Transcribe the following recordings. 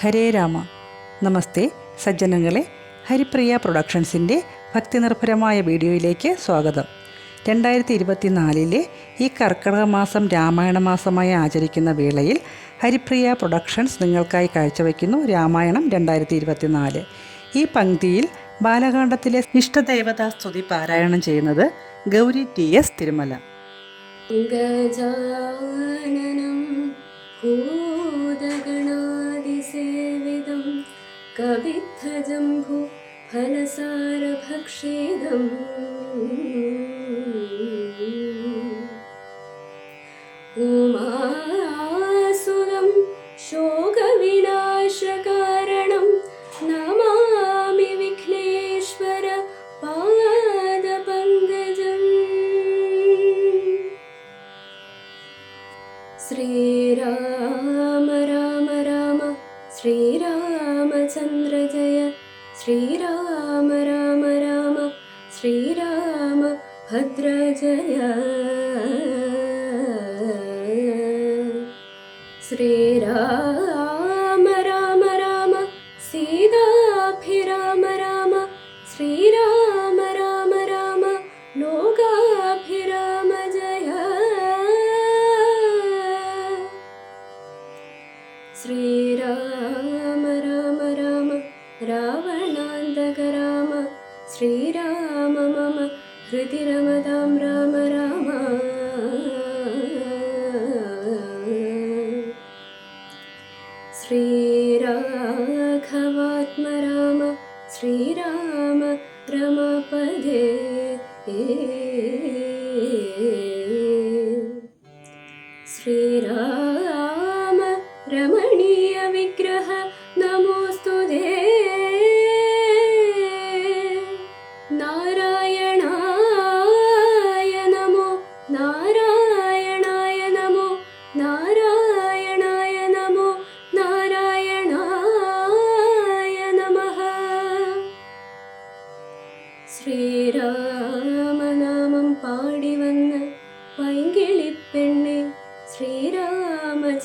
ഹരേ രാമ. നമസ്തേ സജ്ജനങ്ങളെ. ഹരിപ്രിയ പ്രൊഡക്ഷൻസിന്റെ ഭക്തിനിർഭരമായ വീഡിയോയിലേക്ക് സ്വാഗതം. രണ്ടായിരത്തി ഇരുപത്തിനാലിലെ ഈ കർക്കിടക മാസം രാമായണ മാസമായി ആചരിക്കുന്ന വേളയിൽ ഹരിപ്രിയ പ്രൊഡക്ഷൻസ് നിങ്ങൾക്കായി കാഴ്ചവെക്കുന്നു രാമായണം രണ്ടായിരത്തി ഇരുപത്തിനാല് ഈ പങ്ക്തിയിൽ ബാലകാണ്ഡത്തിലെ ഇഷ്ടദേവതാ സ്തുതി പാരായണം ചെയ്യുന്നത് ഗൗരി ടി എസ് തിരുമല. ഗജാനനം कविद्धजम्भु फलसारभक्षिदम् ശ്രീരാമചന്ദ്ര ജയ ശ്രീരാമ രാമ രാമ ശ്രീരാമ ഭദ്ര श्रीराघवात्म राम श्रीराम रमपदे। श्रीराम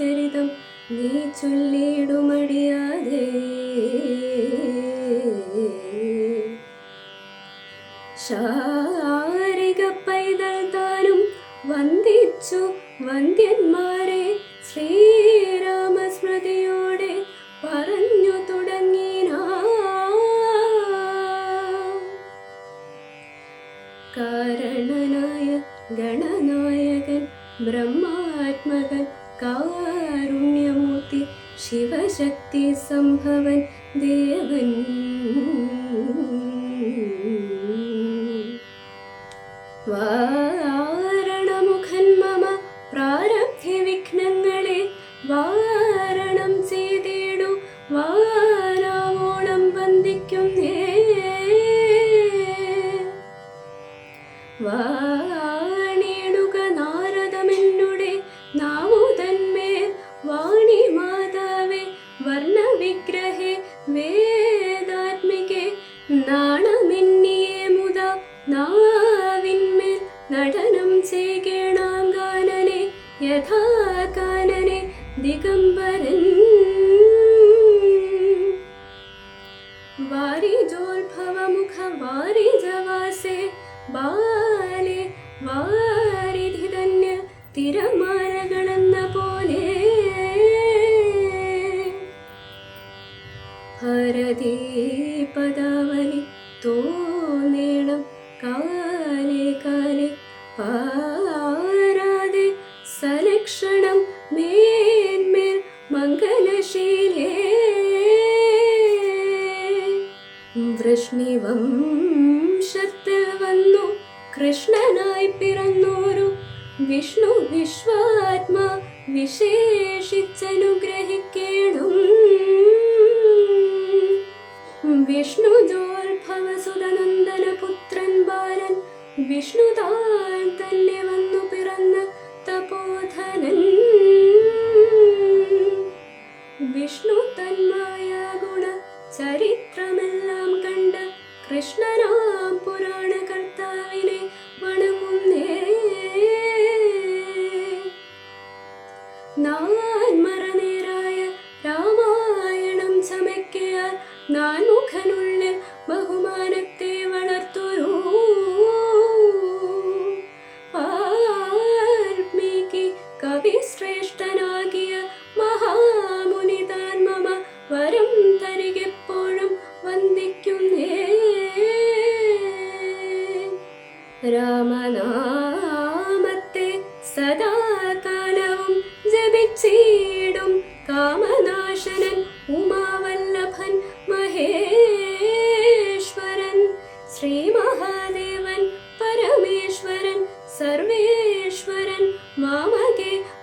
ശ്രീരാമചരിതം നീ ചൊല്ലിടുമടിയാതെ ശാരിക വർണവിഗ്രഹേ വേദാത്മികേ നാണമെന്നിയേ മുത നാവിന്മേൽ നടനം ചെയ്യണാങ്കാനനെ യഥാ കാനനെ ദിഗംബരൻ. വാരിജോത്ഭവമുഖ വാരിജവാസേ ബാലെ വാരിധിതന്യ തിരമാലകളെന്ന വൃഷ്ണിവംശത്തിൽ വന്നു കൃഷ്ണനായി പിറന്നോരു വിഷ്ണു വിശ്വാത്മാ വിശേഷിച്ചനുഗ്രഹിക്കേണം. വിഷ്ണു ജോത്ഭവസുതനന്ദന പുത്രൻ ബാലൻ വിഷ്ണു താൻ തന്നെ നാൻമറനേരായ രാമായണം ചമയ്ക്കയാൽ നാൻ മുഖനുള്ളിൽ ബഹുമാനത്തെ വളർത്തുരൂ വാൽമീകി കവി ശ്രേഷ്ഠനാകിയ മഹാമുനി താൻ മമ വരം തരികെപ്പോഴും വന്ദിക്കുന്നേ. രാമനാ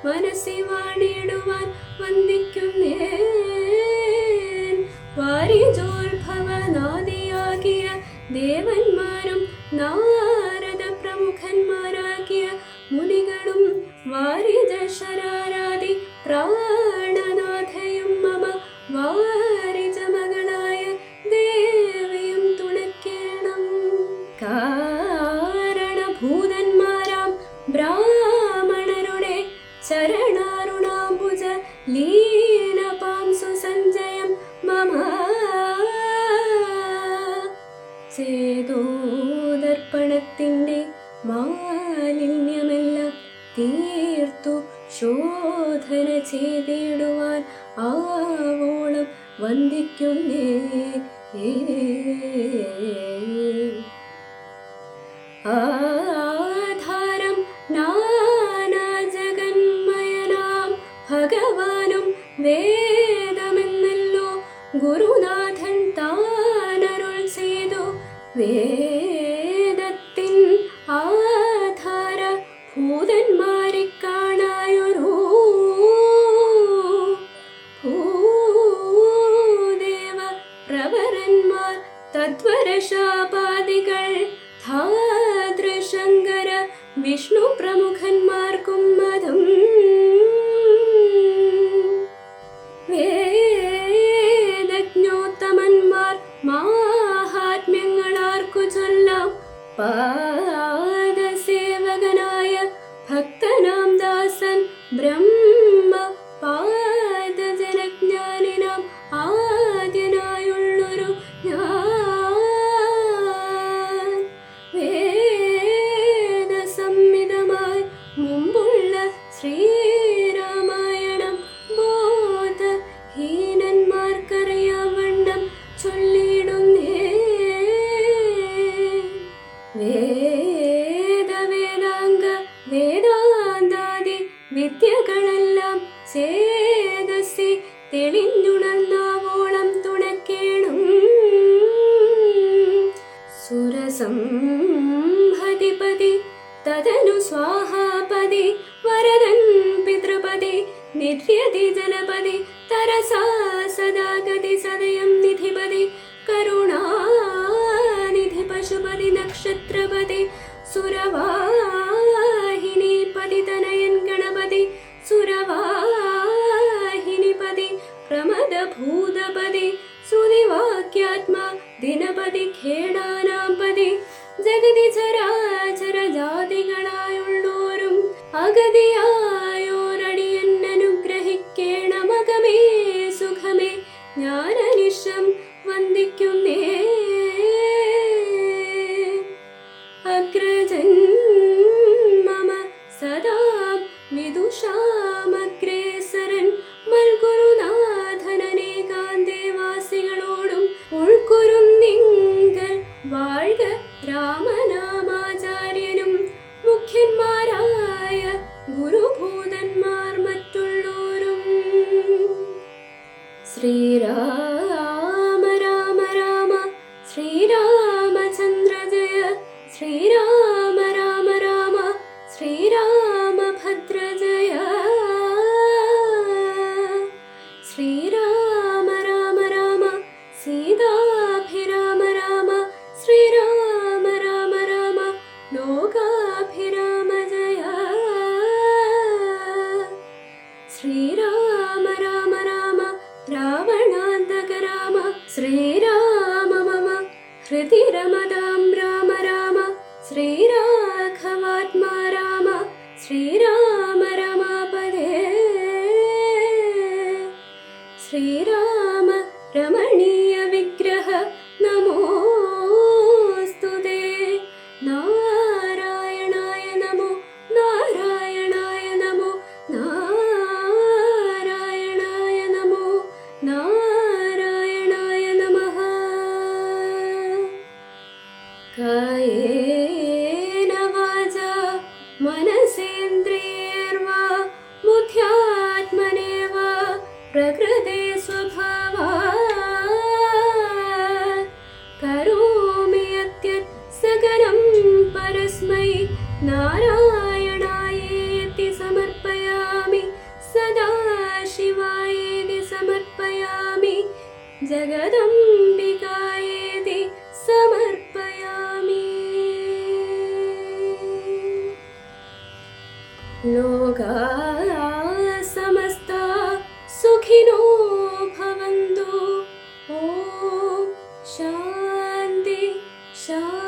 മാമകെ മനസ്സി മാലിന്യമെല്ലാം തീർത്തു ശോധന ചെയ്തിടുവാൻ ആവോളം വന്ദിക്കുന്നേ. ആധാരം നാനാജഗന്മയനാം ഭഗവാനും വേദമെന്നല്ലോ ഗുരുനാഥൻ താനരുൾ ചെയ്തു. വേദത്തിൻ വിഷ്ണു പ്രമുഖന്മാർക്കും जनपदे निध्रियते जनपदे तरसा सदा गति सदयं निधिपदे, करुणानिधि पशुपति नक्षत्रपदे, सुरवाहिनी पदि, तनयन् गणपदे, सुरवाहिनी पदे प्रमदभूतपदे सुदिवाक्यात्मा दिनपदि खेडानां पदे जगति चरा श्रीराम राम श्रीराम श्रीराम भद्रजय श्रीराम राम राम। सीताभि राम राम। श्रीराम राम राम। लोकाभिराम। श्रीराम रमणीयविग्रह नमोस्तु ते। नारायणाय नमो नारायणाय नमो नारायणाय नमो नारायणाय नमः। काये जगदम्बिकायेति समर्पयामि। लोकाः समस्ता सुखिनो भवन्तु। ॐ शान्ति शान्ति